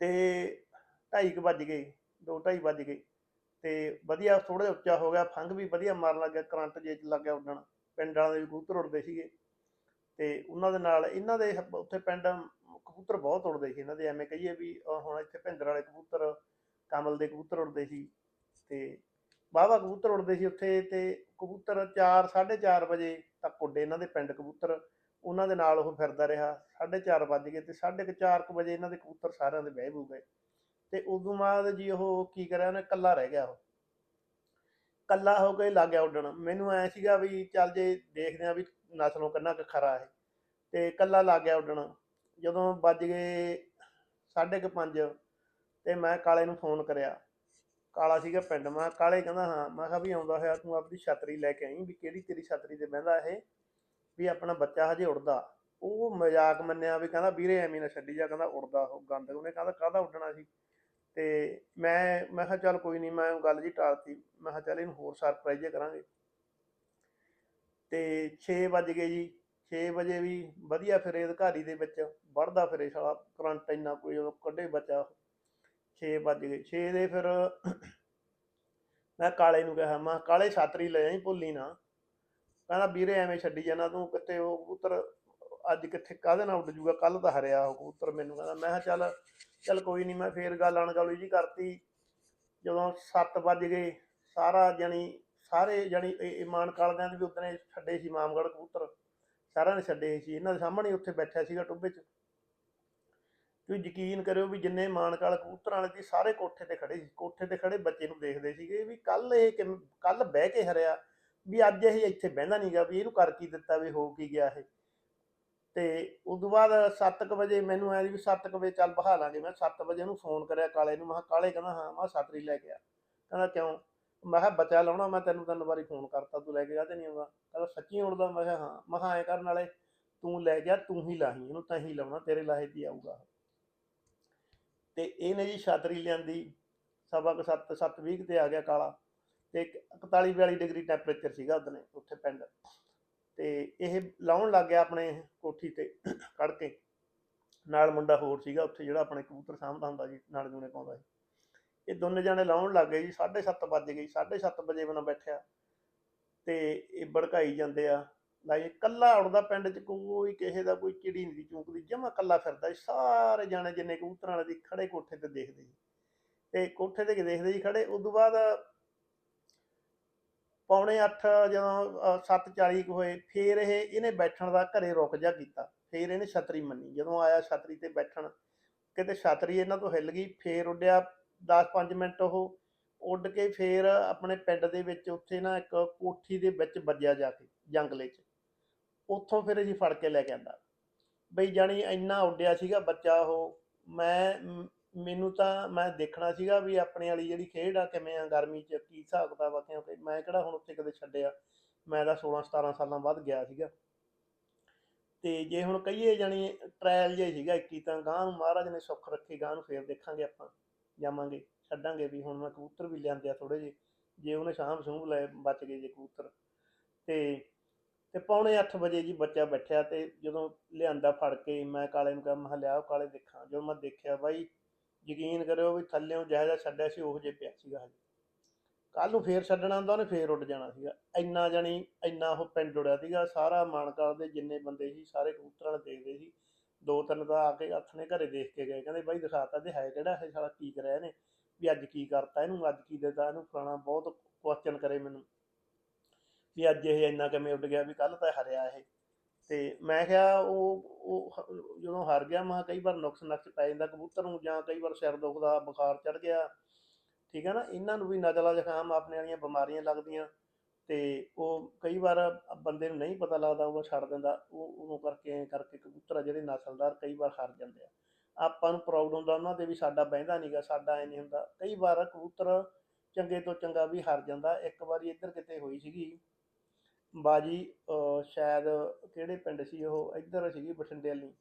Speaker 1: ਤੇ ਢਾਈ ਕੁ ਵੱਜ ਗਏ, ਦੋ ਢਾਈ ਵੱਜ ਗਏ, ਤੇ ਵਧੀਆ ਥੋੜਾ ਜਿਹਾ ਉੱਚਾ ਹੋ ਗਿਆ, ਫੰਗ ਵੀ ਵਧੀਆ ਮਾਰਨ ਲੱਗ ਗਿਆ ਕਰੰਟ ਜੇ ਲੱਗ ਗਿਆ ਉੱਡਣ, ਪਿੰਡ ਵਾਲਿਆਂ ਦੇ ਵੀ ਕਬੂਤਰ ਉੱਡਦੇ ਸੀਗੇ। ਤੇ ਉਹਨਾਂ ਦੇ ਨਾਲ ਇਹਨਾਂ ਦੇ ਉੱਥੇ ਪਿੰਡ ਕਬੂਤਰ ਬਹੁਤ ਉੱਡਦੇ ਸੀ, ਇਹਨਾਂ ਦੇ ਐਵੇਂ ਕਹੀਏ ਵੀ ਹੁਣ ਇੱਥੇ ਭਿੰਦਰ ਵਾਲੇ ਕਬੂਤਰ ਕਮਲ ਦੇ ਕਬੂਤਰ ਉੱਡਦੇ ਸੀ ਤੇ ਵਾਹਵਾ ਕਬੂਤਰ ਉੱਡਦੇ ਸੀ ਉੱਥੇ ਤੇ ਕਬੂਤਰ 4 4:30 ਵਜੇ ਤੱਕ ਉੱਡੇ ਇਹਨਾਂ ਦੇ ਪਿੰਡ ਕਬੂਤਰ। ਉਹਨਾਂ ਦੇ ਨਾਲ ਉਹ ਫਿਰਦਾ ਰਿਹਾ 4:30 ਵੱਜ ਗਏ ਤੇ 4:30 ਵਜੇ ਇਹਨਾਂ ਦੇ ਕਬੂਤਰ ਸਾਰਿਆਂ ਦੇ ਬਹਿ ਬੂ ਗਏ। ਤੇ ਉਦੋਂ ਬਾਅਦ ਜੀ ਉਹ ਕੀ ਕਰਿਆ ਉਹਨੇ ਕੱਲਾ ਰਹਿ ਗਿਆ ਉਹ। ਕੱਲਾ ਹੋ ਕੇ ਲੱਗ ਗਿਆ ਉੱਡਣ। ਮੈਨੂੰ ਐ ਸੀਗਾ ਵੀ ਚੱਲ ਜੇ ਦੇਖਦੇ ਆ ਵੀ ਨਸਲੋਂ ਕਿੰਨਾ ਕੁ ਖਰਾ ਹੈ ਤੇ ਕੱਲਾ ਲੱਗ ਗਿਆ ਉੱਡਣ। ਜਦੋਂ ਵੱਜ ਗਏ 5:30 ਤੇ ਮੈਂ ਕਾਲੇ ਨੂੰ ਫੋਨ ਕਰਿਆ। ਕਾਲਾ ਸੀਗਾ ਪਿੰਡ, ਮੈਂ ਕਾਲੇ ਕਹਿੰਦਾ, ਹਾਂ। ਮੈਂ ਕਿਹਾ ਵੀ ਆਉਂਦਾ ਹੋਇਆ, ਤੂੰ ਆਪਣੀ ਛਤਰੀ ਲੈ ਕੇ ਆਈ ਵੀ ਕਿਹੜੀ ਤੇਰੀ ਛਤਰੀ ਤੇ ਬਹਿੰਦਾ ਇਹ? ਵੀ ਆਪਣਾ ਬੱਚਾ ਹਜੇ ਉੜਦਾ ਉਹ ਮਜ਼ਾਕ ਮੰਨਿਆ ਵੀ ਕਹਿੰਦਾ, ਵੀਰੇ ਐਵੇਂ ਨਾ ਛੱਡੀ ਜਾ। ਕਹਿੰਦਾ ਉੜਦਾ ਉਹ ਗੰਦ। ਉਹਨੇ ਕਹਿੰਦਾ, ਕਾਹਦਾ ਉੱਡਣਾ ਸੀ? ਤੇ ਮੈਂ ਮੈਂ ਕਿਹਾ, ਚੱਲ ਕੋਈ ਨਹੀਂ, ਮੈਂ ਉਹ ਗੱਲ ਜੀ ਟਾਲਤੀ। ਮੈਂ ਕਿਹਾ, ਚੱਲ ਇਹਨੂੰ ਹੋਰ ਸਰਪ੍ਰਾਈਜ਼ ਕਰਾਂਗੇ। ਤੇ 6 ਵੱਜ ਗਏ ਜੀ। 6 ਵਜੇ ਵੀ ਵਧੀਆ ਫਿਰੇ ਅਧਿਕਾਰੀ ਦੇ ਵਿੱਚ ਵੜਦਾ ਫਿਰੇ ਸਾਲਾ। ਕਰੰਟ ਇੰਨਾ ਕੋਈ ਉਦੋਂ ਕੱਢੇ ਬੱਚਾ। 6 ਵੱਜ ਗਏ। 6 ਦੇ ਫਿਰ [coughs] ਮੈਂ ਕਾਲੇ ਨੂੰ ਕਿਹਾ ਮੈਂ ਕਿਹਾ, ਕਾਲੇ ਛਾਤਰੀ ਲੈ ਆਈ ਭੁੱਲੀ ਨਾ। ਕਹਿੰਦਾ ਵੀਰੇ ਐਵੇਂ ਛੱਡੀ ਜਾਣਾ ਤੂੰ ਕਿੱਥੇ ਉਹ ਕਬੂਤਰ ਅੱਜ ਕਿੱਥੇ ਕਾਹਦੇ ਨਾਲ ਉੱਡ ਜੂਗਾ? ਕੱਲ ਤਾਂ ਹਰਿਆ ਉਹ ਕਬੂਤਰ ਮੈਨੂੰ ਕਹਿੰਦਾ। ਮੈਂ ਕਿਹਾ ਚੱਲ ਚੱਲ ਕੋਈ ਨਹੀਂ ਮੈਂ ਫੇਰ ਗੱਲ ਅਣਗੌਲੀ ਜੀ ਕਰਤੀ। ਜਦੋਂ 7 ਵੱਜ ਗਏ ਸਾਰਾ ਜਣੀ ਸਾਰੇ ਜਣੀ ਇਮਾਨ ਕਾਲਦਿਆਂ ਦੇ ਵੀ ਉਦਣੇ ਛੱਡੇ ਸੀ ਮਾਮਗੜ ਕਬੂਤਰ। ਸਾਰਿਆਂ ਨੇ ਛੱਡੇ ਸੀ। ਇਹਨਾਂ ਦੇ ਸਾਹਮਣੇ ਉੱਥੇ ਬੈਠਿਆ ਸੀਗਾ ਟੁੱਬੇ 'ਚ। ਤੁਸੀਂ ਯਕੀਨ ਕਰਿਓ ਵੀ ਜਿੰਨੇ ਮਾਨਕਾਲ ਕਬੂਤਰ ਵਾਲੇ ਸੀ, ਸਾਰੇ ਕੋਠੇ ਤੇ ਖੜੇ ਸੀ। ਕੋਠੇ ਤੇ ਖੜੇ ਬੱਚੇ ਨੂੰ ਦੇਖਦੇ ਸੀਗੇ ਵੀ ਕੱਲ ਇਹ ਕੱਲ ਬਹਿ ਕੇ ਹਰਿਆ ਵੀ ਅੱਜ ਇਹ ਇੱਥੇ ਬਹਿੰਦਾ ਨਹੀਂਗਾ ਵੀ ਇਹਨੂੰ ਕਰ ਕੀ ਦਿੱਤਾ ਵੀ ਹੋ ਕੀ ਗਿਆ ਇਹ। ਤੇ ਉਦੋਂ ਬਾਅਦ 7:00 ਵਜੇ ਮੈਨੂੰ ਐ ਵੀ 7:00 ਵਜੇ ਚੱਲ ਬਹਾ ਲਾਂਗੇ। ਮੈਂ 7 ਵਜੇ ਉਹਨੂੰ ਫੋਨ ਕਰਿਆ ਕਾਲੇ ਨੂੰ, ਮੈਂ ਕਿਹਾ, ਕਾਲੇ ਕਹਿੰਦਾ, ਹਾਂ, ਮੈਂ ਕਿਹਾ ਛਤਰੀ ਲੈ ਗਿਆ ਕਹਿੰਦਾ, ਕਿਉਂ? ਮੈਂ ਕਿਹਾ, ਬਚਾ ਲਾਉਣਾ, ਮੈਂ ਤੈਨੂੰ ਤਿੰਨ ਵਾਰੀ ਫੋਨ ਕਰਤਾ, ਤੂੰ ਲੈ ਕੇ ਆ ਤੇ ਨਹੀਂ ਆਉਂਦਾ? ਕਹਿੰਦਾ, ਸੱਚੀ ਉੜਦਾ? ਮੈਂ ਕਿਹਾ, ਹਾਂ। ਮੈਂ ਕਿਹਾ, ਐ ਕਰਨ ਵਾਲੇ, ਤੂੰ ਲੈ ਗਿਆ ਤੂੰ ਹੀ ਲਾਹੀ, ਇਹਨੂੰ ਤਾਂ ਹੀ ਲਾਉਣਾ, ਤੇਰੇ ਲਾਹੇ ਦੀ ਆਊਗਾ। ਤੇ ਇਹਨੇ ਜੀ ਛਾਤਰੀ ਲਿਆਂਦੀ, ਸਵਾ ਕੁ ਸੱਤ ਸੱਤ ਵੀਹ ਕੁ ਤੇ ਆ ਗਿਆ ਕਾਲਾ ਤੇ 41 42 ਡਿਗਰੀ ਟੈਂਪਰੇਚਰ ਸੀਗਾ ਉਦਨੇ ਉੱਥੇ ਪਿੰਡ। ਤੇ ਇਹ ਲਾਉਣ ਲੱਗ ਗਿਆ ਆਪਣੇ ਕੋਠੀ ਤੇ ਖੜ ਕੇ। ਨਾਲ ਮੁੰਡਾ ਹੋਰ ਸੀਗਾ ਉੱਥੇ ਜਿਹੜਾ ਆਪਣੇ ਕਬੂਤਰ ਸਾਂਭਦਾ ਹੁੰਦਾ ਜੀ ਨਾਲ ਜੂਨੇ ਪਾਉਂਦਾ ਸੀ। ਇਹ ਦੋਨੇ ਜਾਣੇ ਲਾਉਣ ਲੱਗ ਗਏ ਜੀ 7:30 ਵੱਜ ਗਈ 7:30 ਵਜੇ ਬਣਾ ਬੈਠਿਆ। ਤੇ ਇਹ ਭੜਕਾਈ ਜਾਂਦੇ ਆ ਲਾਈ ਕੱਲਾ ਉੜਦਾ ਪਿੰਡ 'ਚ ਕੋਈ ਕਿਸੇ ਦਾ ਕੋਈ ਚਿੜੀ ਨਹੀਂ ਚੂਕਦੀ, ਜਮਾ ਕੱਲਾ ਫਿਰਦਾ ਸੀ ਸਾਰੇ ਜਾਣੇ ਜਿੰਨੇ ਕਬੂਤਰਾਂ ਵਾਲੇ ਸੀ ਖੜੇ ਕੋਠੇ ਤੇ ਦੇਖਦੇ ਸੀ। ਤੇ ਕੋਠੇ ਤੇ ਦੇਖਦੇ ਜੀ ਖੜੇ, ਉਦੋਂ ਬਾਅਦ ਪੌਣੇ 8 ਜਦੋਂ 7:40 ਕੁ ਹੋਏ, ਫੇਰ ਇਹ, ਇਹਨੇ ਬੈਠਣ ਦਾ ਘਰੇ ਰੁਕ ਜਾ ਕੀਤਾ, ਫੇਰ ਇਹਨੇ ਛਤਰੀ ਮੰਨੀ, ਜਦੋਂ ਆਇਆ ਛਤਰੀ ਤੇ ਬੈਠਣ, ਕਿਤੇ ਛਤਰੀ ਇਹਨਾਂ ਤੋਂ ਹਿੱਲ ਗਈ, ਫੇਰ ਉੱਡਿਆ 10-5 ਮਿੰਟ ਉਹ, ਉੱਡ ਕੇ ਫੇਰ ਆਪਣੇ ਪਿੰਡ ਦੇ ਵਿੱਚ ਉੱਥੇ ਨਾ ਇੱਕ ਕੋਠੀ ਦੇ ਵਿੱਚ ਵੱਜਿਆ ਜਾ ਕੇ, ਜੰਗਲੇ 'ਚ। ਉੱਥੋਂ ਫਿਰ ਅਸੀਂ ਫੜ ਕੇ ਲੈ ਕੇ ਆਂਦਾ। ਬਈ ਜਾਣੀ ਇੰਨਾ ਉੱਡਿਆ ਸੀਗਾ ਬੱਚਾ ਉਹ, ਮੈਂ, ਮੈਨੂੰ ਤਾਂ ਮੈਂ ਦੇਖਣਾ ਸੀਗਾ ਵੀ ਆਪਣੇ ਵਾਲੀ ਜਿਹੜੀ ਖੇਡ ਆ ਕਿਵੇਂ ਆ, ਗਰਮੀ 'ਚ ਕੀ ਹਿਸਾਬ ਕਿਤਾਬ ਆ ਕਿਉਂਕਿ ਮੈਂ ਕਿਹੜਾ ਹੁਣ ਉੱਥੇ ਕਦੇ ਛੱਡਿਆ। ਮੈਂ ਤਾਂ 16 17 ਸਾਲਾਂ ਬਾਅਦ ਗਿਆ ਸੀਗਾ। ਤੇ ਜੇ ਹੁਣ ਕਹੀਏ ਜਾਣੀ ਟ੍ਰਾਇਲ ਜੇ ਸੀਗਾ ਇੱਕੀ, ਤਾਂ ਗਾਂ ਨੂੰ ਮਹਾਰਾਜ ਨੇ ਸੁੱਖ ਰੱਖੇ ਗਾਂ ਨੂੰ ਫੇਰ ਦੇਖਾਂਗੇ ਆਪਾਂ, ਜਾਵਾਂਗੇ, ਛੱਡਾਂਗੇ ਵੀ ਹੁਣ ਮੈਂ ਕਬੂਤਰ ਵੀ ਲਿਆਂਦੇ ਆ ਥੋੜੇ ਜਿਹੇ। ਜੇ ਉਹਨੇ ਸਾਂਭ ਸੂੰਭ ਲਏ, ਬਚ ਗਏ ਜੇ ਕਬੂਤਰ। ਤੇ ਤੇ ਪੌਣੇ 8 ਵਜੇ ਜੀ ਬੱਚਾ ਬੈਠਿਆ ਤੇ ਜਦੋਂ ਲਿਆਂਦਾ ਫੜ ਕੇ, ਮੈਂ ਕਾਲੇ ਨੂੰ ਕਿਹਾ, ਮੈਂ ਕਿਹਾ, ਲਿਆਓ ਕਾਲੇ ਦੇਖਾਂ। ਜਦੋਂ ਮੈਂ ਦੇਖਿਆ, ਬਾਈ, ਯਕੀਨ ਕਰਿਓ ਵੀ ਥੱਲਿਓਂ ਜਿਹੋ ਜਿਹਾ ਛੱਡਿਆ ਸੀ, ਉਹ ਜਿਹਾ ਪਿਆ ਸੀਗਾ ਹਜੇ। ਕੱਲ ਨੂੰ ਫੇਰ ਛੱਡਣਾ ਹੁੰਦਾ, ਉਹਨੇ ਫੇਰ ਉੱਡ ਜਾਣਾ ਸੀਗਾ। ਇੰਨਾ ਜਾਣੀ, ਇੰਨਾ ਉਹ ਪਿੰਡ ਉੜਿਆ ਸੀਗਾ, ਸਾਰਾ ਮਾਨਕਾਲ ਦੇ ਜਿੰਨੇ ਬੰਦੇ ਸੀ, ਸਾਰੇ ਕਬੂਤਰਾਂ ਨੂੰ ਦੇਖਦੇ ਸੀ। ਦੋ ਤਿੰਨ ਤਾਂ ਆ ਕੇ ਹੱਥ ਨੇ ਘਰੇ ਦੇਖ ਕੇ ਗਏ, ਕਹਿੰਦੇ, ਬਾਈ ਦਿਖਾਤਾ ਤੇ ਹੈ ਕਿਹੜਾ ਇਹ ਸਾਲਾ ਕੀ ਕਰਿਆ ਇਹਨੇ? ਵੀ ਅੱਜ ਕੀ ਕਰਤਾ ਇਹਨੂੰ, ਅੱਜ ਕੀ ਦਿੱਤਾ ਇਹਨੂੰ, ਫਲਾਣਾ ਬਹੁਤ ਕੁਐਸਚਨ ਕਰੇ ਮੈਨੂੰ। ਵੀ ਅੱਜ ਇਹ ਇੰਨਾ ਕਿਵੇਂ ਉੱਡ ਗਿਆ ਵੀ ਕੱਲ ਤਾਂ ਹਰਿਆ ਇਹ। ਤੇ ਮੈਂ ਕਿਹਾ ਉਹ ਉਹ ਹ- ਜਦੋਂ ਹਰ ਗਿਆ, ਮੈਂ ਕਿਹਾ ਕਈ ਵਾਰ ਨੁਕਸ ਨਕਸ ਪੈ ਜਾਂਦਾ ਕਬੂਤਰ ਨੂੰ ਜਾਂ ਕਈ ਵਾਰ ਸਿਰ ਦੁਖਦਾ, ਬੁਖਾਰ ਚੜ ਗਿਆ। ਠੀਕ ਹੈ ਨਾ? ਇਹਨਾਂ ਨੂੰ ਵੀ ਨਜ਼ਲਾ ਜ਼ੁਕਾਮ ਆਪਣੇ ਵਾਲੀਆਂ ਬਿਮਾਰੀਆਂ ਲੱਗਦੀਆਂ। ਤੇ ਉਹ ਕਈ ਵਾਰ ਬੰਦੇ ਨੂੰ ਨਹੀਂ ਪਤਾ ਲੱਗਦਾ, ਉਹ ਛੱਡ ਦਿੰਦਾ। ਉਹ, ਉਹਨੂੰ ਕਰਕੇ, ਐਂ ਕਰਕੇ ਕਬੂਤਰ ਆ ਜਿਹੜੇ ਨਸਲਦਾਰ ਕਈ ਵਾਰ ਹਾਰ ਜਾਂਦੇ ਆ। ਆਪਾਂ ਨੂੰ ਪ੍ਰਾਊਡ ਹੁੰਦਾ, ਉਹਨਾਂ 'ਤੇ ਵੀ ਸਾਡਾ ਬਹਿੰਦਾ ਨਹੀਂਗਾ ਸਾਡਾ ਐ ਨਹੀਂ ਹੁੰਦਾ। ਕਈ ਵਾਰ ਕਬੂਤਰ ਚੰਗੇ ਤੋਂ ਚੰਗਾ ਵੀ ਹਾਰ ਜਾਂਦਾ। ਇੱਕ ਵਾਰੀ ਇੱਧਰ ਕਿਤੇ ਹੋਈ ਸੀਗੀ ਬਾਜੀ ਸ਼ਾਇਦ ਕਿਹੜੇ ਪਿੰਡ ਸੀ ਉਹ? ਇੱਧਰ ਸੀਗੀ ਬਠਿੰਡੇ ਵਾਲੀ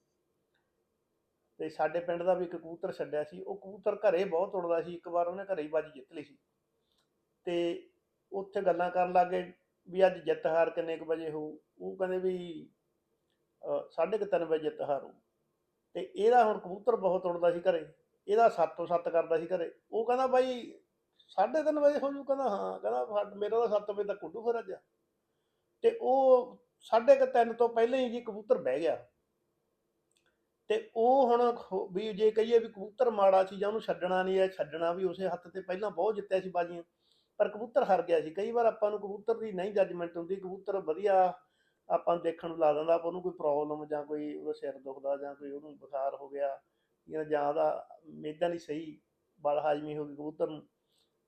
Speaker 1: ਤੇ ਸਾਡੇ ਪਿੰਡ ਦਾ ਵੀ ਇੱਕ ਕਬੂਤਰ ਛੱਡਿਆ ਸੀ। ਉਹ ਕਬੂਤਰ ਘਰੇ ਬਹੁਤ ਉੜਦਾ ਸੀ। ਇੱਕ ਵਾਰ ਉਹਨੇ ਘਰੇ ਹੀ ਬਾਜੀ ਜਿੱਤ ਲਈ ਸੀ। ਤੇ ਉੱਥੇ ਗੱਲਾਂ ਕਰਨ ਲੱਗੇ ਵੀ ਅੱਜ ਜਿੱਤ ਹਾਰ ਕਿੰਨੇ ਕੁ ਵਜੇ ਹੋਊ? ਉਹ ਕਹਿੰਦੇ ਵੀ, ਅਹ ਸਾਢੇ ਕੁ ਤਿੰਨ ਵਜੇ ਜਿੱਤ ਹਾਰ ਹੋਊ। ਤੇ ਇਹਦਾ ਹੁਣ ਕਬੂਤਰ ਬਹੁਤ ਉੜਦਾ ਸੀ ਘਰੇ। ਇਹਦਾ 7 ਤੋਂ 7 ਕਰਦਾ ਸੀ ਘਰੇ। ਉਹ ਕਹਿੰਦਾ ਬਾਈ, ਸਾਢੇ ਤਿੰਨ ਵਜੇ ਹੋ ਜੂ? ਕਹਿੰਦਾ ਹਾਂ। ਕਹਿੰਦਾ ਸਾ- ਮੇਰਾ ਤਾਂ 7 ਵਜੇ ਤੱਕ ਉੱਡੂ ਫਿਰ ਅੱਜ। ਤੇ ਉਹ ਸਾਢੇ ਕੁ ਤਿੰਨ ਤੋਂ ਪਹਿਲਾਂ ਹੀ ਜੀ ਕਬੂਤਰ ਬਹਿ ਗਿਆ। ਤੇ ਉਹ ਹੁਣ ਵੀ ਜੇ ਕਹੀਏ ਵੀ ਕਬੂਤਰ ਮਾੜਾ ਸੀ ਜਾਂ ਉਹਨੂੰ ਛੱਡਣਾ ਨਹੀਂ ਹੈ, ਛੱਡਣਾ ਵੀ ਉਸੇ ਹੱਥ ਤੇ ਪਹਿਲਾਂ ਬਹੁਤ ਜਿੱਤਿਆ ਸੀ ਬਾਜੀਆਂ, ਪਰ ਕਬੂਤਰ ਹਾਰ ਗਿਆ ਸੀ। ਕਈ ਵਾਰ ਆਪਾਂ ਨੂੰ ਕਬੂਤਰ ਦੀ ਨਹੀਂ ਜੱਜਮੈਂਟ ਹੁੰਦੀ, ਕਬੂਤਰ ਵਧੀਆ ਆਪਾਂ ਦੇਖਣ ਨੂੰ ਲਾ ਦਿੰਦਾ, ਆਪਾਂ ਉਹਨੂੰ ਕੋਈ ਪ੍ਰੋਬਲਮ ਜਾਂ ਕੋਈ ਉਹਦਾ ਸਿਰ ਦੁਖਦਾ ਜਾਂ ਕੋਈ ਉਹਨੂੰ ਬੁਖਾਰ ਹੋ ਗਿਆ ਜਾਂ ਜਾਂ ਉਹਦਾ ਮੇਦਾਂ ਨਹੀਂ ਸਹੀ ਬਲ ਹਾਜ਼ਮੀ ਹੋ ਗਈ ਕਬੂਤਰ ਨੂੰ,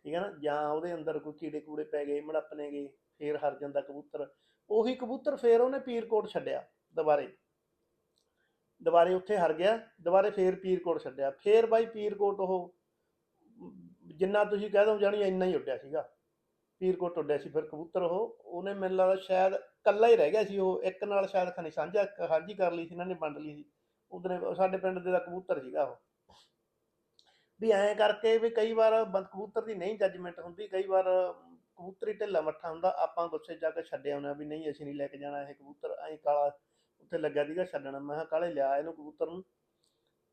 Speaker 1: ਠੀਕ ਹੈ ਨਾ? ਜਾਂ ਉਹਦੇ ਅੰਦਰ ਕੋਈ ਕੀੜੇ ਕੂੜੇ ਪੈ ਗਏ ਮੜਪਨੇ ਗਏ। ਫੇਰ ਹਾਰ ਜਾਂਦਾ ਕਬੂਤਰ, ਉਹੀ ਕਬੂਤਰ ਫੇਰ ਉਹਨੇ ਪੀਰਕੋਟ ਛੱਡਿਆ ਦੁਬਾਰੇ। ਦੁਬਾਰੇ ਉੱਥੇ ਹਰ ਗਿਆ, ਦੁਬਾਰੇ ਫੇਰ ਪੀਰਕੋਟ ਛੱਡਿਆ। ਫੇਰ ਬਾਈ ਪੀਰਕੋਟ ਉਹ, ਜਿੰਨਾ ਤੁਸੀਂ ਕਹਿ ਦੋ ਜਾਣੀ ਇੰਨਾ ਹੀ ਉੱਡਿਆ ਸੀਗਾ। ਪੀਰਕੋਟ ਉੱਡਿਆ ਸੀ, ਫਿਰ ਕਬੂਤਰ ਉਹ, ਉਹਨੇ ਮੈਨੂੰ ਲੱਗਦਾ ਸ਼ਾਇਦ ਕੱਲਾ ਹੀ ਰਹਿ ਗਿਆ ਸੀ ਉਹ, ਇੱਕ ਨਾਲ ਸ਼ਾਇਦ ਖਣੀ ਸਾਂਝਾ ਸਾਂਝੀ ਕਰ ਲਈ ਸੀ, ਇਹਨਾਂ ਨੇ ਵੰਡ ਲਈ ਸੀ। ਉਹਦਨੇ ਸਾਡੇ ਪਿੰਡ ਦੇ ਦਾ ਕਬੂਤਰ ਸੀਗਾ ਉਹ। ਵੀ ਐਂ ਕਰਕੇ ਵੀ ਕਈ ਵਾਰ ਕਬੂਤਰ ਦੀ ਨਹੀਂ ਜੱਜਮੈਂਟ ਹੁੰਦੀ, ਕਈ ਵਾਰ ਕਬੂਤਰ ਹੀ ਢਿੱਲਾ ਮੱਠਾ ਹੁੰਦਾ, ਆਪਾਂ ਗੁੱਸੇ ਜਾ ਕੇ ਛੱਡਿਆ ਆਉਂਦੇ ਵੀ ਨਹੀਂ, ਅਸੀਂ ਨਹੀਂ ਲੈ ਕੇ ਜਾਣਾ ਇਹ ਕਬੂਤਰ, ਐਂ ਕਾਲਾ ਉੱਥੇ ਲੱਗਿਆ ਸੀਗਾ ਛੱਡਣਾ। ਮੈਂ ਕਿਹਾ, ਕਾਲੇ, ਲਿਆ ਇਹਨੂੰ ਕਬੂਤਰ ਨੂੰ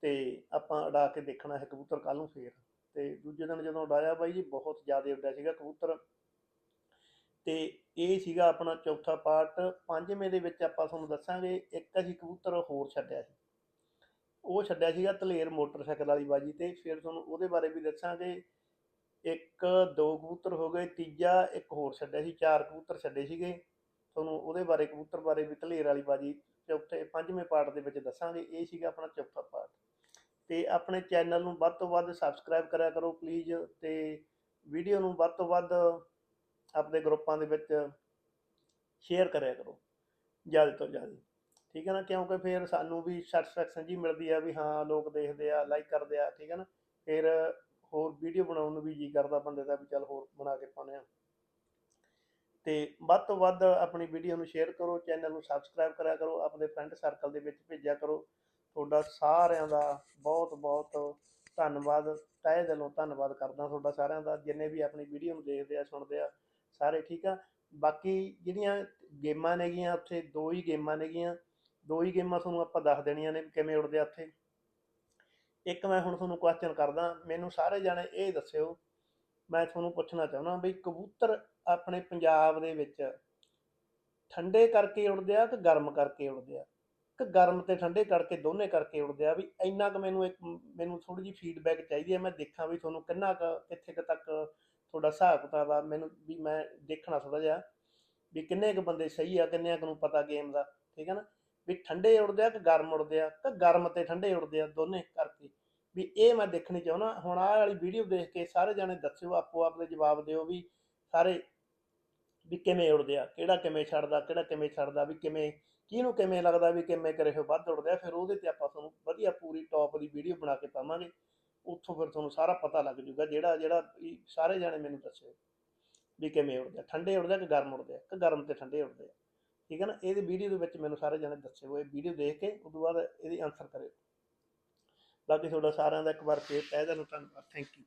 Speaker 1: ਤੇ ਆਪਾਂ ਉਡਾ ਕੇ ਦੇਖਣਾ ਇਹ ਕਬੂਤਰ ਕੱਲ ਨੂੰ ਫੇਰ। ਤੇ ਦੂਜੇ ਦਿਨ ਜਦੋਂ ਉਡਾਇਆ ਬਾਈ ਜੀ, ਬਹੁਤ ਜ਼ਿਆਦਾ ਉੱਡਿਆ ਸੀਗਾ ਕਬੂਤਰ। ਤੇ ਇਹ ਸੀਗਾ ਆਪਣਾ ਚੌਥਾ ਪਾਰਟ। ਪੰਜਵੇਂ ਦੇ ਵਿੱਚ ਆਪਾਂ ਤੁਹਾਨੂੰ ਦੱਸਾਂਗੇ, ਇੱਕ ਅਸੀਂ ਕਬੂਤਰ ਹੋਰ ਛੱਡਿਆ ਸੀ। ਉਹ ਛੱਡਿਆ ਸੀਗਾ ਤਲੇਰ ਮੋਟਰਸਾਈਕਲ ਵਾਲੀ ਬਾਜੀ ਤੇ। ਫਿਰ ਤੁਹਾਨੂੰ ਉਹਦੇ ਬਾਰੇ ਵੀ ਦੱਸਾਂਗੇ। ਇੱਕ, ਦੋ ਕਬੂਤਰ ਹੋ ਗਏ, ਤੀਜਾ ਇੱਕ ਹੋਰ ਛੱਡਿਆ ਸੀ, ਚਾਰ ਕਬੂਤਰ ਛੱਡੇ ਸੀਗੇ। ਤੁਹਾਨੂੰ ਉਹਦੇ ਬਾਰੇ, ਕਬੂਤਰ ਬਾਰੇ ਵੀ ਧਲੇਰ ਵਾਲੀ ਬਾਜੀ ਚੌਥੇ, ਪੰਜਵੇਂ ਪਾਰਟ ਦੇ ਵਿੱਚ ਦੱਸਾਂਗੇ। ਇਹ ਸੀਗਾ ਆਪਣਾ ਚੌਥਾ ਪਾਰਟ ਤੇ ਆਪਣੇ ਚੈਨਲ ਨੂੰ ਵੱਧ ਤੋਂ ਵੱਧ ਸਬਸਕ੍ਰਾਈਬ ਕਰਿਆ ਕਰੋ ਪਲੀਜ਼ ਤੇ ਵੀਡੀਓ ਨੂੰ ਵੱਧ ਤੋਂ ਵੱਧ ਆਪਣੇ ਗਰੁੱਪਾਂ ਦੇ ਵਿੱਚ ਸ਼ੇਅਰ ਕਰਿਆ ਕਰੋ। ਜ਼ਿਆਦਾ ਤੋਂ ਜ਼ਿਆਦਾ। ਠੀਕ ਹੈ ਨਾ? ਕਿਉਂਕਿ ਫਿਰ ਸਾਨੂੰ ਵੀ ਸੈਟੀਸਫੈਕਸ਼ਨ ਜੀ ਮਿਲਦੀ ਆ ਵੀ ਹਾਂ, ਲੋਕ ਦੇਖਦੇ ਆ ਲਾਈਕ ਕਰਦੇ ਆ, ਠੀਕ ਹੈ ਨਾ? ਫਿਰ ਹੋਰ ਵੀਡੀਓ ਬਣਾਉਣ ਨੂੰ ਵੀ ਜੀ ਕਰਦਾ ਬੰਦੇ ਦਾ ਵੀ ਚੱਲ ਹੋਰ ਬਣਾ ਕੇ ਪਾਉਂਦੇ ਆ ਤੇ ਵੱਧ ਤੋਂ ਵੱਧ ਆਪਣੀ ਵੀਡੀਓ ਨੂੰ ਸ਼ੇਅਰ ਕਰੋ ਚੈਨਲ ਨੂੰ ਸਬਸਕ੍ਰਾਈਬ ਕਰਿਆ ਕਰੋ, ਆਪਣੇ ਫਰੈਂਡ ਸਰਕਲ ਦੇ ਵਿੱਚ ਭੇਜਿਆ ਕਰੋ। ਤੁਹਾਡਾ ਸਾਰਿਆਂ ਦਾ ਬਹੁਤ ਬਹੁਤ ਧੰਨਵਾਦ, ਤਹਿ ਦਿਲੋਂ ਧੰਨਵਾਦ ਕਰਦਾ ਤੁਹਾਡਾ ਸਾਰਿਆਂ ਦਾ, ਜਿੰਨੇ ਵੀ ਆਪਣੀ ਵੀਡੀਓ ਨੂੰ ਦੇਖਦੇ ਆ, ਸੁਣਦੇ ਆ, ਸਾਰੇ ਠੀਕ ਆ। ਬਾਕੀ ਜਿਹੜੀਆਂ ਗੇਮਾਂ ਨੇਗੀਆਂ, ਉੱਥੇ ਦੋ ਹੀ ਗੇਮਾਂ ਨੇਗੀਆਂ, ਦੋ ਹੀ ਗੇਮਾਂ ਤੁਹਾਨੂੰ ਆਪਾਂ ਦੱਸ ਦੇਣੀਆਂ ਨੇ ਵੀ ਕਿਵੇਂ ਉੜਦੇ ਆ ਉੱਥੇ। ਇੱਕ ਮੈਂ ਹੁਣ ਤੁਹਾਨੂੰ ਕੁਐਸਚਨ ਕਰਦਾ, ਮੈਨੂੰ ਸਾਰੇ ਜਾਣੇ ਇਹ ਦੱਸਿਓ, ਮੈਂ ਤੁਹਾਨੂੰ ਪੁੱਛਣਾ ਚਾਹੁੰਦਾ ਵੀ ਕਬੂਤਰ ਆਪਣੇ ਪੰਜਾਬ ਦੇ ਵਿੱਚ ਠੰਡੇ ਕਰਕੇ ਉੜਦੇ ਆ ਕਿ ਗਰਮ ਕਰਕੇ ਉੜਦੇ ਆ? ਕਿ ਗਰਮ ਤੇ ਠੰਡੇ ਕਰਕੇ ਦੋਨੇ ਕਰਕੇ ਉੜਦੇ ਆ? ਵੀ ਇੰਨਾ ਕੁ ਮੈਨੂੰ ਇੱਕ, ਮੈਨੂੰ ਥੋੜੀ ਜਿਹੀ ਫੀਡਬੈਕ ਚਾਹੀਦੀ ਹੈ, ਮੈਂ ਦੇਖਾਂ ਵੀ ਤੁਹਾਨੂੰ ਕਿੰਨਾ ਕੁ, ਕਿੱਥੇ ਕੁ ਤੱਕ ਤੁਹਾਡਾ ਹਿਸਾਬ ਕਿਤਾਬ ਆ। ਮੈਨੂੰ ਵੀ ਮੈਂ ਦੇਖਣਾ ਥੋੜਾ ਜਿਹਾ ਵੀ ਕਿੰਨੇ ਕੁ ਬੰਦੇ ਸਹੀ ਆ ਕਿੰਨੇ ਕੁ ਨੂੰ ਪਤਾ ਗੇਮ ਦਾ, ਠੀਕ ਹੈ ਨਾ? ਵੀ ਠੰਡੇ ਉੜਦੇ ਆ ਕਿ ਗਰਮ ਉੜਦੇ ਆ? ਕਿ ਗਰਮ ਤੇ ਠੰਡੇ ਉੜਦੇ ਆ ਦੋਨੇ ਕਰਕੇ? ਵੀ ਇਹ ਮੈਂ ਦੇਖਣੀ ਚਾਹੁੰਦਾ, ਹੁਣ ਆਹ ਵਾਲੀ ਵੀਡੀਓ ਦੇਖ ਕੇ ਸਾਰੇ ਜਾਣੇ ਦੱਸਿਓ, ਆਪੋ ਆਪ ਦੇ ਜਵਾਬ ਦਿਓ ਵੀ ਸਾਰੇ ਵੀ ਕਿਵੇਂ ਉੜਦੇ ਆ? ਕਿਹੜਾ ਕਿਵੇਂ ਛੱਡਦਾ, ਕਿਹੜਾ ਕਿਵੇਂ ਛੱਡਦਾ, ਵੀ ਕਿਵੇਂ, ਕਿਹਨੂੰ ਕਿਵੇਂ ਲੱਗਦਾ ਵੀ ਕਿਵੇਂ ਕਰੇ ਹੋ ਵੱਧ ਉੜਦੇ ਆ? ਫਿਰ ਉਹਦੇ ਤੇ ਆਪਾਂ ਤੁਹਾਨੂੰ ਵਧੀਆ ਪੂਰੀ ਟੌਪ ਦੀ ਵੀਡੀਓ ਬਣਾ ਕੇ ਪਾਵਾਂਗੇ। ਉੱਥੋਂ ਫਿਰ ਤੁਹਾਨੂੰ ਸਾਰਾ ਪਤਾ ਲੱਗ ਜੂਗਾ ਜਿਹੜਾ ਜਿਹੜਾ ਵੀ ਸਾਰੇ ਜਾਣੇ ਮੈਨੂੰ ਦੱਸਿਓ ਵੀ ਕਿਵੇਂ ਉੜਦੇ ਆ? ਠੰਡੇ ਉੜਦੇ ਆ ਕਿ ਗਰਮ ਉੜਦੇ ਆ? ਕਿ ਗਰਮ ਤੇ ਠੰਡੇ ਉੜਦੇ ਆ? ਠੀਕ ਹੈ ਨਾ, ਇਹਦੀ ਵੀਡੀਓ ਦੇ ਵਿੱਚ ਮੈਨੂੰ ਸਾਰੇ ਜਾਣੇ ਦੱਸਿਓ ਇਹ ਵੀਡੀਓ ਦੇਖ ਕੇ ਉਸ ਤੋਂ ਬਾਅਦ ਇਹਦੀ ਆਨਸਰ ਕਰਿਓ। ਬਾਕੀ ਤੁਹਾਡਾ ਸਾਰਿਆਂ ਦਾ ਇੱਕ ਵਾਰ ਫੇਰ ਤਹਿ ਦਿਲੋਂ ਧੰਨਵਾਦ ਥੈਂਕ ਯੂ